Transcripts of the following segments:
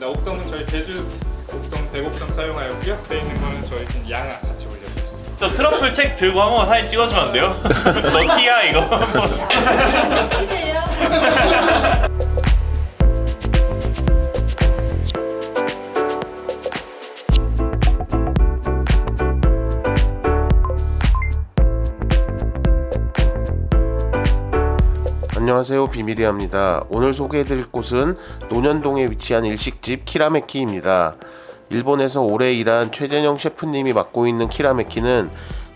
네, 옥돔은 저희 제주 옥돔, 백옥돔 사용하였고요. 앞에 있는 거는 저희 지금 양아 같이 올려드렸습니다. 저 트러플 책 들고 한번 사진 찍어주면 안 돼요? 너 티야 이거. 안녕하세요. 비밀이합니다. 오늘 소개해드릴 곳은 논현동에 위치한 일식집 키라메키입니다. 일본에서 오래 일한 최재영 셰프님이 맡고 있는 키라메키는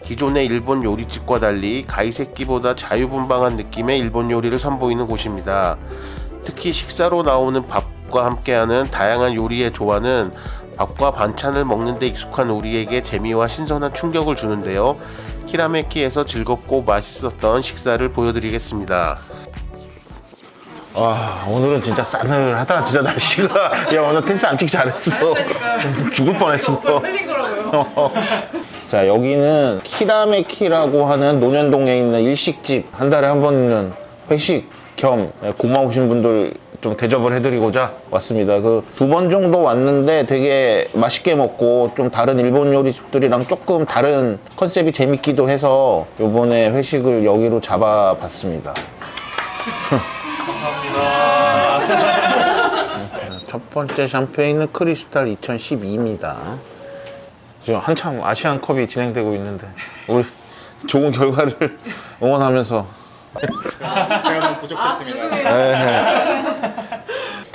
기존의 일본 요리집과 달리 가이세끼보다 자유분방한 느낌의 일본 요리를 선보이는 곳입니다. 특히 식사로 나오는 밥과 함께하는 다양한 요리의 조화는 밥과 반찬을 먹는 데 익숙한 우리에게 재미와 신선한 충격을 주는데요. 키라메키에서 즐겁고 맛있었던 식사를 보여드리겠습니다 와 오늘은 진짜 싸늘하다 진짜 날씨가 야 오늘 텐스 안 찍기 잘했어. 죽을 뻔했어. 흘린 거라고요. 자 여기는 키라메키라고 하는 논현동에 있는 일식집 한 달에 한 번은 회식 겸 고마우신 분들 좀 대접을 해드리고자 왔습니다. 그 두 번 정도 왔는데 되게 맛있게 먹고 좀 다른 일본 요리집들이랑 조금 다른 컨셉이 재밌기도 해서 요번에 회식을 여기로 잡아봤습니다 첫 번째 샴페인은 크리스탈 2012입니다. 지금 한참 아시안컵이 진행되고 있는데 우리 좋은 결과를 응원하면서 제가 너무 부족했습니다. 네.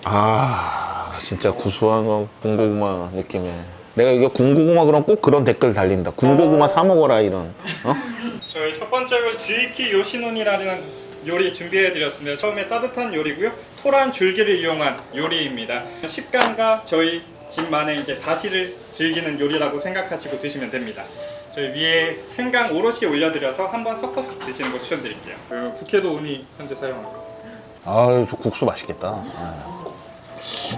아 진짜 구수한 거 군고구마 느낌에 내가 이게 군고구마 그럼 꼭 그런 댓글 달린다. 군고구마 사 먹어라 이런. 어? 저희 첫 번째로 지이키 요시논이라는 요리 준비해드렸습니다. 처음에 따뜻한 요리고요. 토란 줄기를 이용한 요리입니다. 식감과 저희 집만의 이제 다시를 즐기는 요리라고 생각하시고 드시면 됩니다. 저희 위에 생강 오롯이 올려드려서 한번 섞어서 드시는 거 추천드릴게요. 그 북해도 우니 현재 사용하고 있습니다. 저 국수 맛있겠다. 아.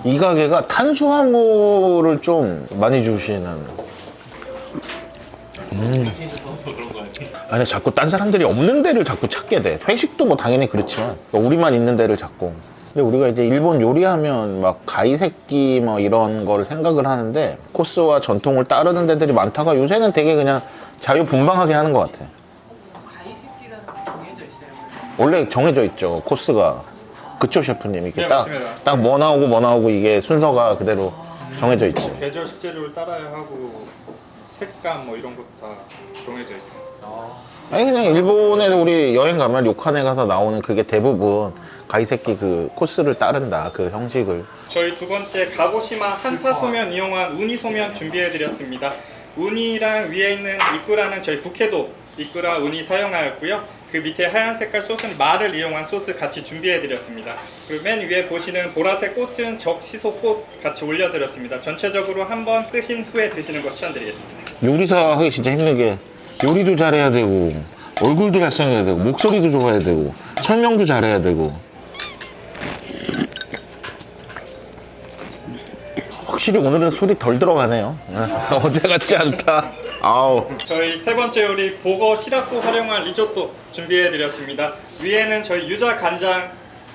이 가게가 탄수화물을 좀 많이 주시는. 음. 아니, 자꾸 딴 사람들이 없는 데를 자꾸 찾게 돼. 회식도 뭐 당연히 그렇지만, 우리만 있는 데를 찾고. 근데 우리가 이제 일본 요리하면 막 가이새끼 뭐 이런 걸 생각을 하는데, 코스와 전통을 따르는 데들이 많다가 요새는 되게 그냥 자유분방하게 하는 것 같아. 가이새끼라는 게 정해져 있어요. 원래 정해져 있죠 코스가 그쵸 셰프님 이렇게 네, 딱 맞습니다. 딱뭐 나오고 뭐 나오고 이게 순서가 그대로 정해져 있지 계절 식재료를 따라야 하고 색감 뭐 이런 것도 다 정해져 있습니다. 아니 그냥 일본에 우리 여행 가면 료칸에 가서 나오는 그게 대부분 가이새끼 그 코스를 따른다 그 형식을 저희 두 번째 가고시마 한타 소면 이용한 우니 소면 준비해 드렸습니다. 우니랑 위에 있는 이꾸라는 저희 북해도 이꾸라 우니 사용하였고요. 그 밑에 하얀 색깔 소스는 말을 이용한 소스 같이 준비해 드렸습니다. 그리고 맨 위에 보시는 보라색 꽃은 적시소꽃 같이 올려 드렸습니다. 전체적으로 한번 뜨신 후에 드시는 거 추천드리겠습니다. 요리사 하기 진짜 힘든 게 요리도 잘해야 되고 얼굴도 잘생겨야 되고 목소리도 좋아야 되고 설명도 잘해야 되고 확실히 오늘은 술이 덜 들어가네요 어제 같지 않다 아우 저희 세 번째 요리 보거 시라코 활용한 리조또 준비해 드렸습니다. 위에는 저희 유자 간장을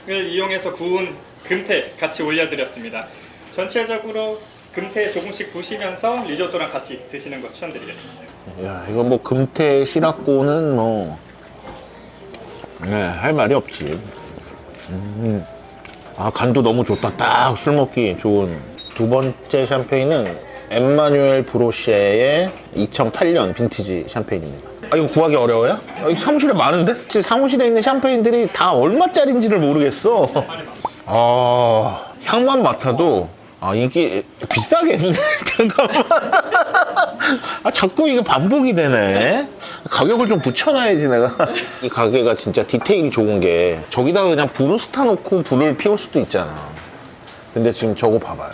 이용해서 구운 금태 같이 올려 드렸습니다. 전체적으로 금태 조금씩 부시면서 리조또랑 같이 드시는 거 추천드리겠습니다. 야, 이거 뭐 금태 시라꼬는 뭐, 네, 할 말이 없지. 음. 아, 간도 너무 좋다. 딱 술 먹기 좋은. 두 번째 샴페인은 엠마뉴엘 브로쉐의 2008년 빈티지 샴페인입니다. 아, 이거 구하기 어려워요? 아, 이거 사무실에 많은데? 진짜 사무실에 있는 샴페인들이 다 얼마짜리인지를 모르겠어. 아, 향만 맡아도 아, 이게 비싸겠네. 잠깐만. 아, 자꾸 이게 반복이 되네. 가격을 좀 붙여놔야지, 내가. 이 가게가 진짜 디테일이 좋은 게, 저기다가 그냥 브루스타 놓고 불을 피울 수도 있잖아. 근데 지금 저거 봐봐요.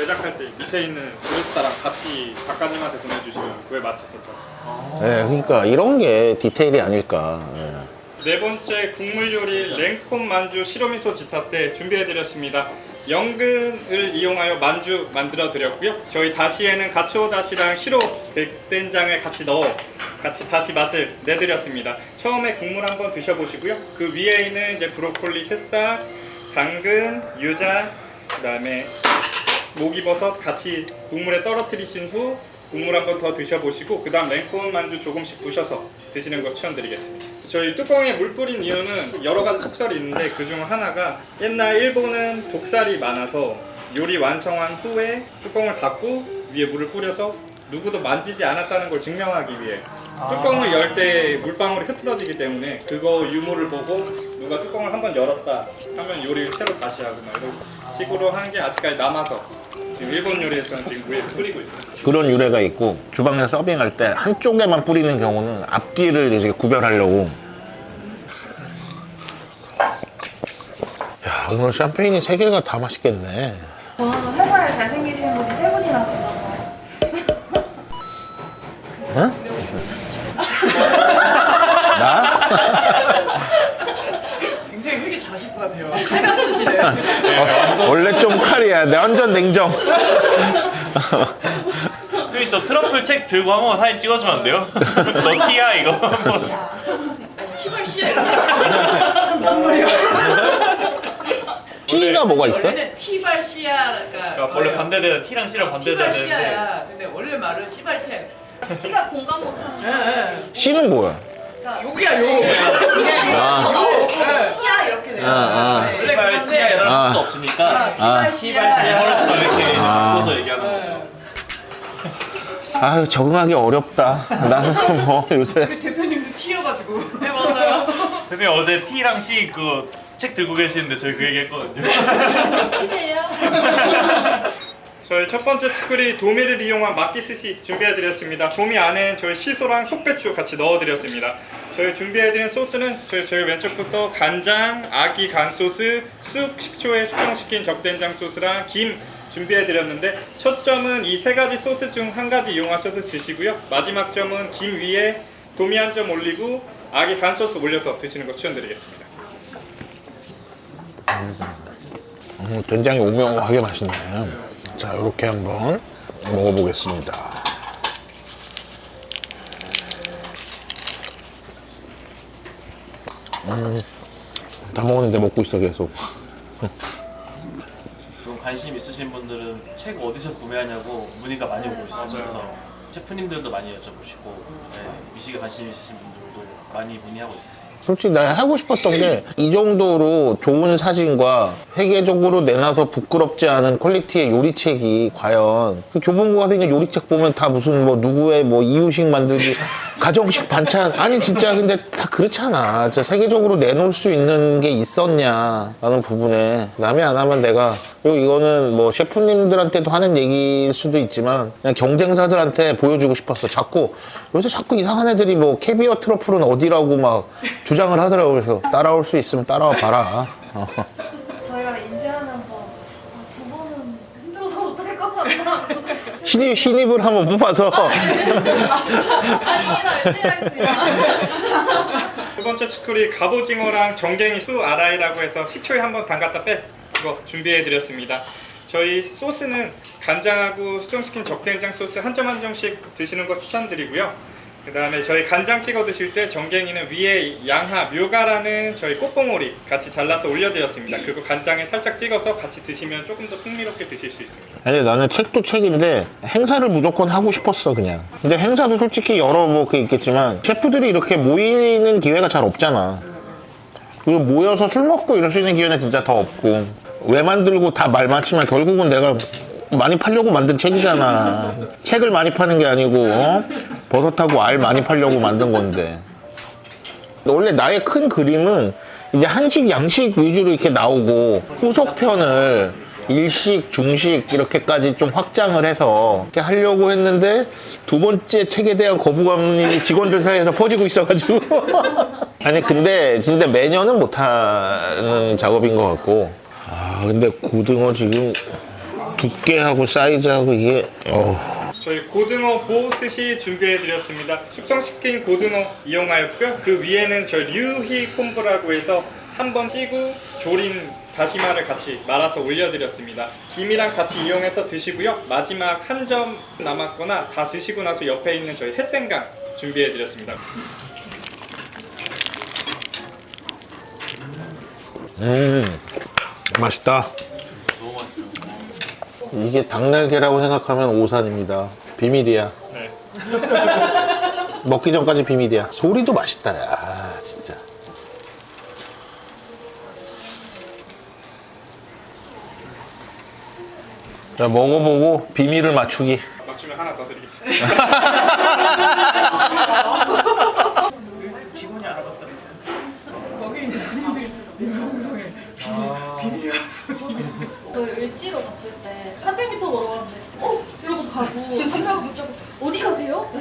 제작할 때 밑에 있는 브루스타랑 같이 작가님한테 보내주시면 그에 맞춰서 짰습니다. 예, 그러니까 이런 게 디테일이 아닐까. 예. 네 번째 국물 요리 랭콤 만주 시로미소 지타테 준비해 드렸습니다. 연근을 이용하여 만주 만들어 드렸고요. 저희 다시에는 가츠오 다시랑 시로 백된장을 같이 넣어 같이 다시 맛을 내드렸습니다. 처음에 국물 한번 드셔보시고요. 그 위에 있는 이제 브로콜리 새싹, 당근, 유자, 그다음에 목이버섯 같이 국물에 떨어뜨리신 후 국물 한번 더 드셔보시고 그 다음 랭콘 만두 조금씩 부셔서 드시는 거 추천드리겠습니다. 저희 뚜껑에 물 뿌린 이유는 여러 가지 속설이 있는데 그 중 하나가 옛날 일본은 독살이 많아서 요리 완성한 후에 뚜껑을 닫고 위에 물을 뿌려서 누구도 만지지 않았다는 걸 증명하기 위해 뚜껑을 열 때 물방울이 흐트러지기 때문에 그거 유무를 보고 누가 뚜껑을 한번 열었다 하면 요리를 새로 다시 하고 막 이런 식으로 하는 게 아직까지 남아서 지금 일본 요리에서는 지금 위에 뿌리고 있어요. 그런 유래가 있고 주방에서 서빙할 때 한쪽에만 뿌리는 경우는 앞뒤를 이제 구별하려고 야 오늘 샴페인이 세 개가 다 맛있겠네 저는 회사에 잘생기신 분이 세 분이나 계셔서 응? 나? 굉장히 회계 잘하실 것 같아요. 어, 원래 좀 칼이야 내 완전 냉정 수빈 저 트러플 책 들고 한번 사진 찍어주면 안 돼요? 너 티야 이거. 티벌 씨야. 무슨 말이야? 뭐가 있어? 원래는 티발 씨야가 그러니까 원래 반대되는 티랑 C랑 반대되는 티발 씨야야. 근데 원래 말은 씨발템. 키가 공감 못하는 예, 예. C는 뭐야? 아. 요. 예. 티야 이렇게 돼요. 아, 아. 원래 씨발 그런데 티야 이럴 아. 수 없으니까 티발 씨발 씨야. 씨야 이렇게 아. 바꿔서 얘기하는 거죠. 아유 적응하기 어렵다 나는 뭐 요새 우리 대표님도 티여가지고. 네 맞아요. 대표님 어제 T랑 C 그 책 들고 계시는데 저희 그 얘기 했거든요. 티세요? 저희 첫 번째 치쿠리 도미를 이용한 막기 스시 준비해드렸습니다. 도미 안에 저희 시소랑 속배추 같이 넣어드렸습니다. 저희 준비해드린 소스는 저희, 저희 왼쪽부터 간장, 아기 간 소스, 쑥, 식초에 숙성시킨 적된장 소스랑 김 준비해드렸는데 첫 점은 이 세 가지 소스 중 한 가지 이용하셔도 드시고요. 마지막 점은 김 위에 도미 한 점 올리고 아기 간 소스 올려서 드시는 거 추천드리겠습니다. 음, 된장이 오묘하게 맛있네 자 이렇게 한번 먹어보겠습니다 음, 다 먹었는데 먹고 있어 계속 좀 관심 있으신 분들은 책 어디서 구매하냐고 문의가 많이 오고 있어요. 그래서 셰프님들도 많이 여쭤보시고 네, 미식에 관심 있으신 분들도 많이 문의하고 있으세요. 솔직히 나 하고 싶었던 게 이 정도로 좋은 사진과 회계적으로 내놔서 부끄럽지 않은 퀄리티의 요리책이 과연 그 교보문고 가서 있는 요리책 보면 다 무슨 뭐 누구의 뭐 이유식 만들기 가정식 반찬. 아니 진짜 근데 다 그렇잖아. 진짜 세계적으로 내놓을 수 있는 게 있었냐 라는 부분에 남이 안 하면 내가 그리고 이거는 뭐 셰프님들한테도 하는 얘기일 수도 있지만 그냥 경쟁사들한테 보여주고 싶었어. 자꾸. 요새 자꾸 이상한 애들이 뭐 캐비어 트러플은 어디라고 막 주장을 하더라고. 그래서 따라올 수 있으면 따라와 봐라. 어. 저희가 인쇄하면서 아, 두 번은 힘들어서 못할 것 같나. 신입, 신입을 한번 뽑아서 아닙니다. 열심히 하겠습니다. 두 번째 치쿠리 갑오징어랑 정갱이 수 아라이라고 해서 식초에 한번 담갔다 빼 이거 준비해드렸습니다. 저희 소스는 간장하고 숙성시킨 적된장 소스 한 점 한 점씩 드시는 거 추천드리고요. 그 다음에 저희 간장 찍어 드실 때 정갱이는 위에 양하, 묘가라는 저희 꽃봉오리 같이 잘라서 올려드렸습니다. 그거 간장에 살짝 찍어서 같이 드시면 조금 더 풍미롭게 드실 수 있습니다. 아니 나는 책도 책인데 행사를 무조건 하고 싶었어 그냥 근데 행사도 솔직히 여러 뭐 그 있겠지만 셰프들이 이렇게 모이는 기회가 잘 없잖아 그리고 모여서 술 먹고 이럴 수 있는 기회는 진짜 더 없고 왜 만들고 다말 맞추면 결국은 내가 많이 팔려고 만든 책이잖아. 책을 많이 파는 게 아니고 어? 버섯하고 알 많이 팔려고 만든 건데. 원래 나의 큰 그림은 이제 한식, 양식 위주로 이렇게 나오고 후속편을 일식, 중식 이렇게까지 좀 확장을 해서 이렇게 하려고 했는데 두 번째 책에 대한 거부감이 직원들 사이에서 퍼지고 있어가지고. 아니 근데 진짜 매년은 못하는 작업인 것 같고. 아 근데 고등어 지금 두께하고 사이즈하고 이게 어 저희 고등어 보스시 준비해드렸습니다. 숙성시킨 고등어 이용하였고요. 그 위에는 저희 류희 콤보라고 해서 한 번 찌고 조린 다시마를 같이 말아서 올려드렸습니다. 김이랑 같이 이용해서 드시고요. 마지막 한 점 남았거나 다 드시고 나서 옆에 있는 저희 햇생강 준비해드렸습니다. 음, 맛있다. 이게 닭날개라고 생각하면 오산입니다. 비밀이야. 네. 먹기 전까지 비밀이야. 소리도 맛있다, 야. 진짜. 자, 먹어보고 비밀을 맞추기. 맞추면 하나 더 드리겠습니다.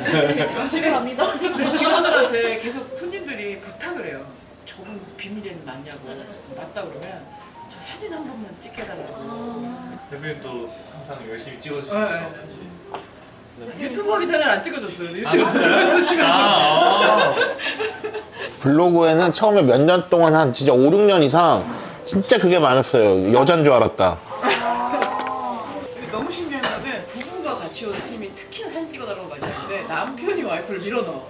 집에 갑니다. 그 직원들한테 계속 손님들이 부탁을 해요. 저분 비밀에는 맞냐고. 맞다 그러면 저 사진 한 번만 찍혀달라고. 대표님도 항상 열심히 네, 찍어주시고 네. 같이. 유튜브 하기 전에는 안 찍어줬어요. 아 유튜브 진짜요? 아, 아. 블로그에는 처음에 몇 년 동안 한 진짜 5, 6년 이상 진짜 그게 많았어요. 여잔 줄 알았다. 너무 신기한 거는 부부가 같이 온 팀이 특히나 사진 찍어달라고 많이 하는데 남편이 와이프를 밀어넣어.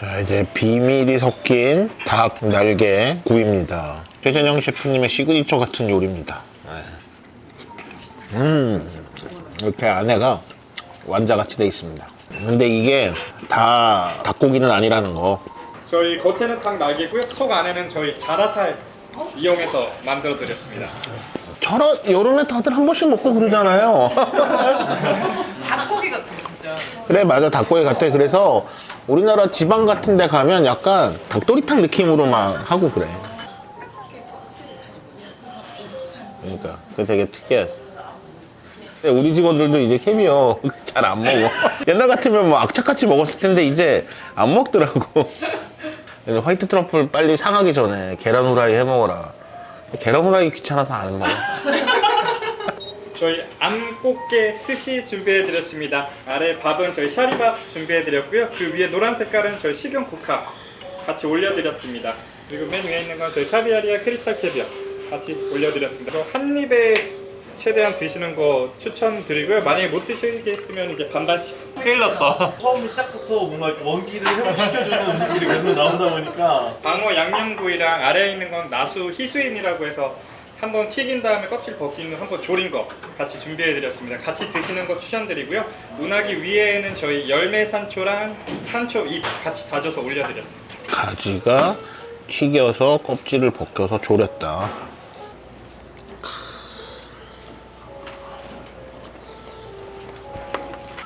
자, 이제 비밀이 섞인 닭 날개 구이입니다. 최전영 셰프님의 시그니처 같은 요리입니다. 네. 음, 이렇게 안에가 완자같이 돼 있습니다. 근데 이게 다 닭고기는 아니라는 거. 저희 겉에는 닭 날개고요. 속 안에는 저희 자라살 이용해서 만들어 드렸습니다. 저런 여름에 다들 한 번씩 먹고 그러잖아요. 닭고기 같아. 그래 맞아 닭고기 같아. 그래서 우리나라 지방 같은 데 가면 약간 닭도리탕 느낌으로 막 하고 그래. 그러니까 그게 되게 특이해. 우리 직원들도 이제 캐비어 잘 안 먹어. 옛날 같으면 뭐 악착같이 먹었을 텐데 이제 안 먹더라고. 그래서 화이트 트러플 빨리 상하기 전에 계란 후라이 해 먹어라. 계란 후라이 귀찮아서 안 먹어. 저희 암꽃게 스시 준비해 드렸습니다. 아래 밥은 저희 샤리밥 준비해 드렸고요. 그 위에 노란 색깔은 저희 식용 국화 같이 올려 드렸습니다. 그리고 맨 위에 있는 건 저희 카비아리아 크리스탈 캐비어 같이 올려 드렸습니다. 한 입에 최대한 드시는 거 추천드리고요. 만약에 못 드시겠으면 이제 반반씩 큰일 났다. 처음 시작부터 뭔가 원기를 회복시켜주는 음식들이 계속 나오다 보니까 방어 양념구이랑 아래에 있는 건 나수 희수인이라고 해서 한번 튀긴 다음에 껍질 벗기는 한번 조린 거 같이 준비해 드렸습니다. 같이 드시는 거 추천드리고요. 운하기 위에는 저희 열매 산초랑 산초 잎 같이 다져서 올려 드렸습니다. 가지가 튀겨서 껍질을 벗겨서 졸였다.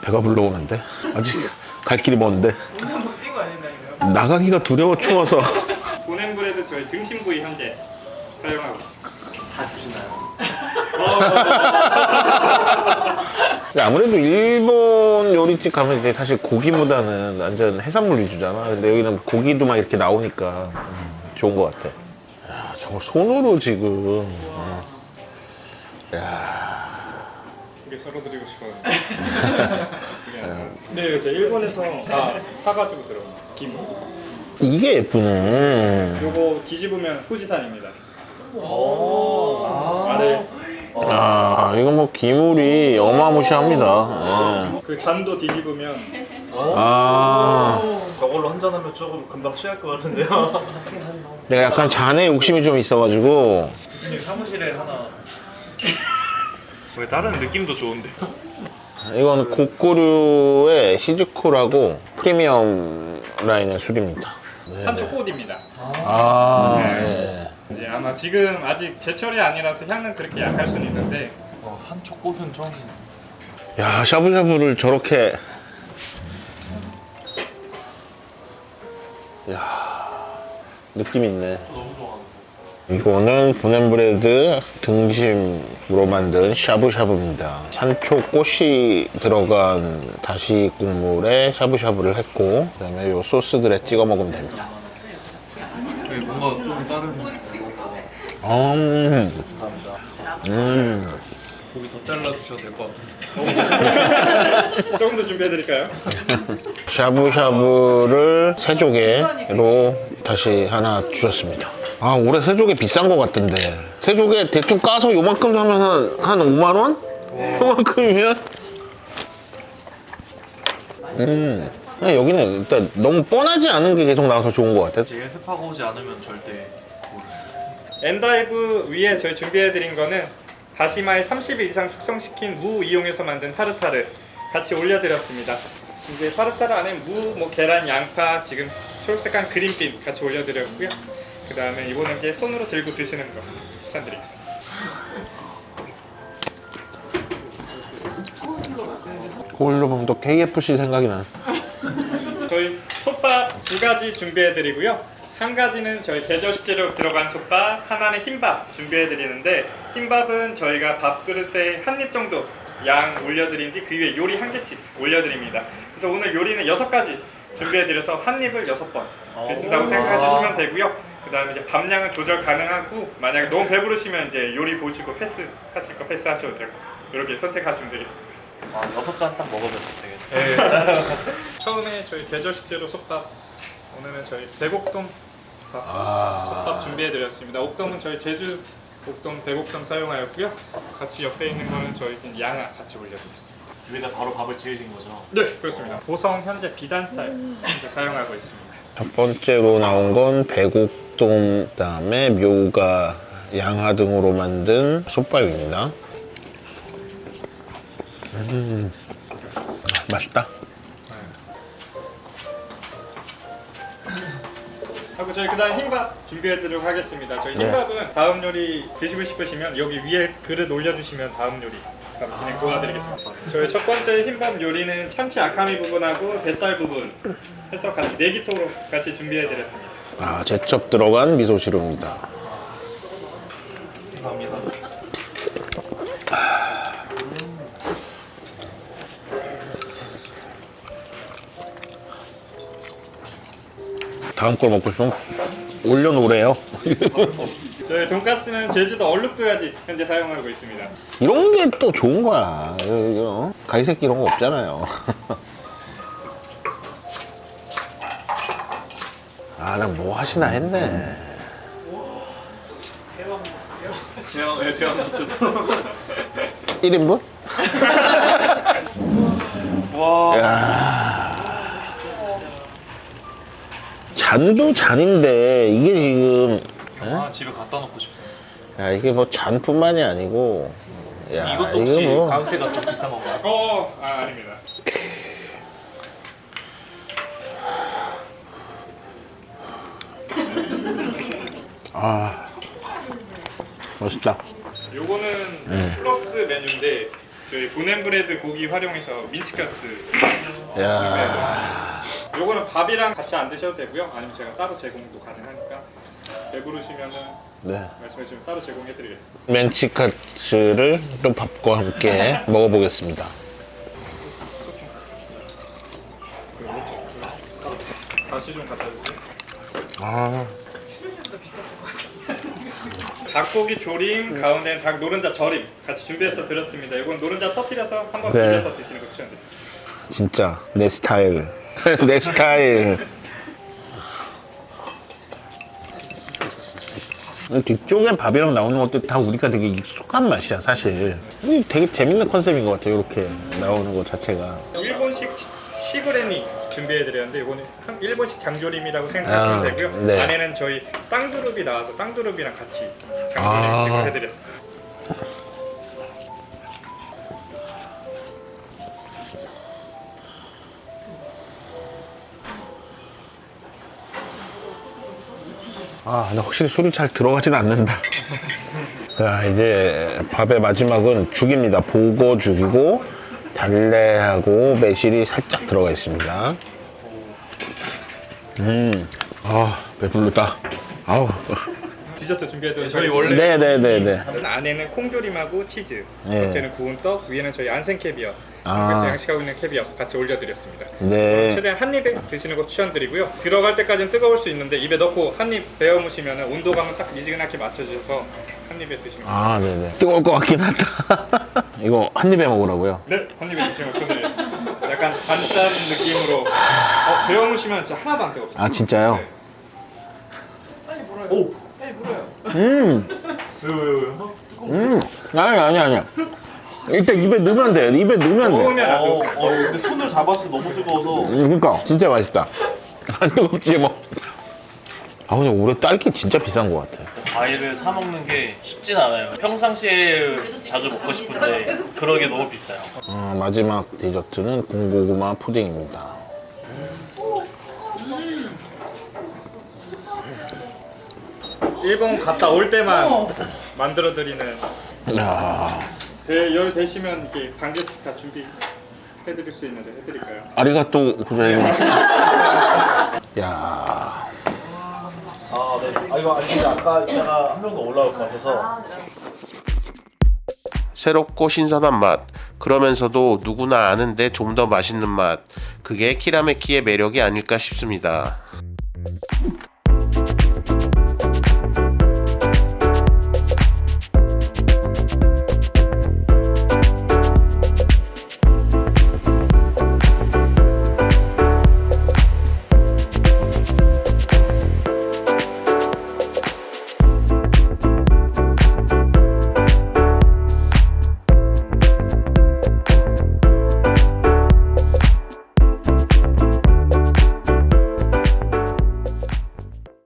배가 불러오는데 아직 갈 길이 먼데 오늘 한번 뛰고 와야 된다니까요. 나가기가 두려워 추워서 보냄브레드 저희 등심 부위 현재 사용하고 있습니다. 다 근데 아무래도 일본 요리집 가면 이제 사실 고기보다는 완전 해산물 위주잖아. 근데 여기는 고기도 막 이렇게 나오니까 음, 좋은 것 같아. 야, 저거 손으로 지금. 어. 두개 썰어 드리고 싶었는데. 그게 아니라. 근데 이거 저 일본에서 다 사가지고 들어온 김. 이게 예쁘네. 요거 뒤집으면 후지산입니다. 오. 아래 아, 이거 뭐 기물이 어마무시합니다. 예. 그 잔도 뒤집으면 아, 저걸로 한잔하면 조금 금방 취할 것 같은데요. 내가 약간 잔에 욕심이 좀 있어가지고 사무실에 하나. 왜 다른 느낌도 좋은데요? 이건 고구려의 시즈쿠라고 프리미엄 라인의 술입니다. 산초 꽃입니다. 아, 네. 이제 아마 지금 아직 제철이 아니라서 향은 그렇게 약할 수는 있는데 어, 산초꽃은 처음. 예. 야 샤브샤브를 저렇게 야 느낌 있네. 너무 좋아하는 이거는 보냄브레드 등심으로 만든 샤브샤브입니다. 산초 꽃이 들어간 다시 국물에 샤브샤브를 했고 그 다음에 요 소스들에 찍어 먹으면 됩니다. 저희 뭔가 좀 다른. 음, 감사합니다. 음. 고기 더 잘라 주셔도 될 것 같아요. 조금 더 준비해 드릴까요? 샤브샤브를 세 조개로 다시 하나 주셨습니다. 아 올해 세 조개 비싼 것 같던데 세 조개 대충 까서 요만큼 사면 한, 한 5만 원? 요만큼이면? 음 그냥 여기는 일단 너무 뻔하지 않은 게 계속 나와서 좋은 것 같아. 연습하고 오지 않으면 절대 엔다이브 위에 저희 준비해드린 거는 다시마에 30일 이상 숙성시킨 무 이용해서 만든 타르타르 같이 올려드렸습니다. 이제 타르타르 안에 무, 뭐 계란, 양파, 지금 초록색한 그린빈 같이 올려드렸고요. 그 다음에 이거는 이제 손으로 들고 드시는 거 추천드리겠습니다. 그걸로 보면 또 KFC 생각이 나. 저희 솥밥 두 가지 준비해드리고요. 한 가지는 저희 계절식재료 들어간 솥밥, 하나는 흰밥 준비해 드리는데 흰밥은 저희가 밥그릇에 한 입 정도 양 올려드린 뒤 그 위에 요리 한 개씩 올려드립니다. 그래서 오늘 요리는 여섯 가지 준비해 드려서 한 입을 여섯 번 드신다고 생각해 주시면 되고요. 그 다음에 이제 밥량은 조절 가능하고 만약에 너무 배부르시면 이제 요리 보시고 패스 하실 거 패스 하셔도 되고 이렇게 선택하시면 되겠습니다. 아, 여섯 잔 딱 먹으면 되겠네. 네. 처음에 저희 계절 식재료 솥밥 오늘은 저희 대곡동 밥, 아. 솥밥 준비해드렸습니다. 옥돔은 저희 제주 옥돔 대곡돔 사용하였고요. 같이 옆에 있는 거는 저희 양아 같이 올려드렸습니다. 여기다 바로 밥을 지으신 거죠? 네 그렇습니다. 보성 현재 비단쌀 사용하고 있습니다. 첫 번째로 나온 건 배곡동 그다음에 묘가 양화 등으로 만든 솥밥입니다. 음, 맛있다. 하고 저희 그다음 흰밥 준비해드리도록 하겠습니다. 저희 네. 흰밥은 다음 요리 드시고 싶으시면 여기 위에 그릇 올려주시면 다음 요리 바로 진행 도와드리겠습니다. 저희 첫 번째 흰밥 요리는 참치 아카미 부분하고 뱃살 부분 해서 같이 네기토로 같이 준비해드렸습니다. 아, 제첩 들어간 미소시루입니다. 다음 걸 먹고 싶으면 올려놓으래요. 저희 돈가스는 제주도 얼룩도야지 현재 사용하고 있습니다. 이런 게 또 좋은 거야. 이거, 이거, 가이새끼 이런 거 없잖아요. 아, 나 뭐 하시나 했네. 대왕 대왕. 대형, 네, 대형 미쳐도. 1인분? 와. 야 잔도 잔인데, 이게 지금, 아, 집에 갖다 놓고 싶어요. 야, 이게 뭐 잔뿐만이 아니고, 야, 이것도 혹시 이거 뭐. 가격대가 좀 비싼 건가요? 어, 아 아닙니다. 아, 멋있다. 요거는 음. 플러스 메뉴인데 저희 보넨브레드 고기 활용해서 민치카츠 야 밥이랑 같이 안 드셔도 되고요. 아니면 제가 따로 제공도 가능하니까 배부르시면은 네. 말씀해 주시면 따로 제공해 드리겠습니다. 멘치카츠를 또 밥과 함께 먹어보겠습니다. 그 오른쪽 다시 좀 갖다 주세요. 아, 닭고기 조림 가운데 닭 노른자 절임 같이 준비해서 드렸습니다. 이건 노른자 터뜨려서 한번 네. 비벼서 드시는 거 추천드립니다. 진짜 내 스타일. 내 스타일. 뒤쪽에 밥이랑 나오는 것도 다 우리가 되게 익숙한 맛이야, 사실. 이게 되게 재밌는 컨셉인 것 같아요, 이렇게 나오는 것 자체가. 일본식 시그레니 준비해드렸는데 이거는 한- 일본식 장조림이라고 생각하시면 아, 되고요. 네. 안에는 저희 땅두릅이 나와서 땅두릅이랑 같이 장조림 아. 해드렸습니다. 아, 근데 확실히 술이 잘 들어가진 않는다. 자, 이제 밥의 마지막은 죽입니다. 보고 죽이고, 달래하고 매실이 살짝 들어가 있습니다. 음, 아, 배불르다. 아우. 디저트 준비해드렸습니다. 저희 원래 네네네네. 안에는 콩조림하고 치즈, 네. 겉에는 구운 떡, 위에는 저희 안생 캐비어, 아. 그래서 양식하고 있는 캐비어 같이 올려드렸습니다. 네. 최대한 한 입에 드시는 거 추천드리고요. 들어갈 때까지는 뜨거울 수 있는데 입에 넣고 한 입 베어 무시면 온도감을 딱 미지근하게 맞춰주셔서 한 입에 드시는 거. 아, 네네. 뜨거울 것 같긴 하다. 이거 한 입에 먹으라고요? 네, 한 입에 드시는 거 추천드리겠습니다. 약간 반짠 느낌으로 어, 베어 무시면 진짜 하나도 안 뜨겁습니다. 아, 진짜요? 네. 빨리 물어요. 오! 빨리 물어요. 음, 왜요, 왜요, 왜요? 음. 아니, 아니, 아니. 일단 입에 넣으면 돼. 입에 넣으면 돼. 어. 어, 근데 손을 잡았을 때 너무 뜨거워서. 음, 그러니까 진짜 맛있다. 안 뜨겁지 뭐. 아 근데 올해 딸기 진짜 비싼 것 같아. 과일을 사 먹는 게 쉽진 않아요. 평상시에 자주 먹고 싶은데 그러기 너무 비싸요. 어, 마지막 디저트는 군고구마 푸딩입니다. 일본 갔다 올 때만 어. 만들어 드리는 야, 대, 여유 되시면 이렇게 반개씩 다 준비해 드릴 수 있는데 해 드릴까요? 아리가또 고자이마스. 야, 아, 네. 아, 이거 아니 아까 이따가 한 명 더 올라올 것 같아서 새롭고 신선한 맛. 그러면서도 누구나 아는데 좀 더 맛있는 맛. 그게 키라메키의 매력이 아닐까 싶습니다.